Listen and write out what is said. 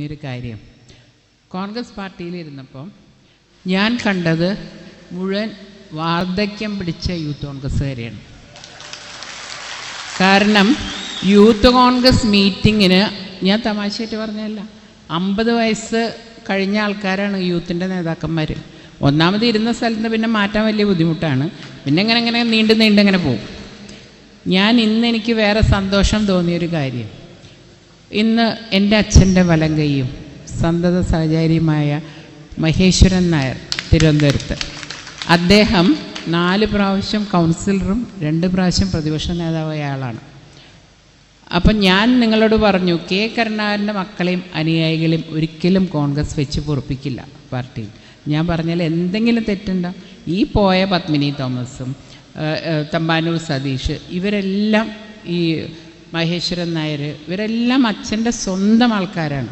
തോന്നിയൊരു കാര്യം. കോൺഗ്രസ് പാർട്ടിയിലിരുന്നപ്പം ഞാൻ കണ്ടത് മുഴുവൻ വാർദ്ധക്യം പിടിച്ച യൂത്ത് കോൺഗ്രസ്സുകാരെയാണ്. കാരണം യൂത്ത് കോൺഗ്രസ് മീറ്റിങ്ങിന് ഞാൻ തമാശയായിട്ട് പറഞ്ഞല്ല അമ്പത് വയസ്സ് കഴിഞ്ഞ ആൾക്കാരാണ് യൂത്തിന്റെ നേതാക്കന്മാർ ഒന്നാമത് ഇരുന്ന സ്ഥലത്ത് പിന്നെ മാറ്റാൻ വലിയ ബുദ്ധിമുട്ടാണ്. പിന്നെ ഇങ്ങനെ ഇങ്ങനെ നീണ്ട് നീണ്ട് ഇങ്ങനെ പോകും. ഞാൻ ഇന്ന് എനിക്ക് വേറെ സന്തോഷം തോന്നിയൊരു കാര്യം. ഇന്ന് എന്റെ അച്ഛന്റെ വലങ്കയും കൈയും സന്തത സഹചാരിയുമായ മഹേശ്വരൻ നായർ തിരുവനന്തപുരത്ത്. അദ്ദേഹം നാല് പ്രാവശ്യം കൗൺസിലറും രണ്ട് പ്രാവശ്യം പ്രതിപക്ഷ നേതാവായ ആളാണ്. അപ്പം ഞാൻ നിങ്ങളോട് പറഞ്ഞു കെ. കരുണാകരന്റെ മക്കളെയും അനുയായികളെയും ഒരിക്കലും കോൺഗ്രസ് വെച്ച് പൊറപ്പിക്കില്ല പാർട്ടിയിൽ. ഞാൻ പറഞ്ഞാൽ എന്തെങ്കിലും തെറ്റുണ്ടോ? ഈ പോയ പത്മിനി തോമസും തമ്പാനൂർ സതീഷ് ഇവരെല്ലാം ഈ മഹേശ്വരൻ നായർ. ഇവരെല്ലാം അച്ഛന്റെ സ്വന്തം ആൾക്കാരാണ്.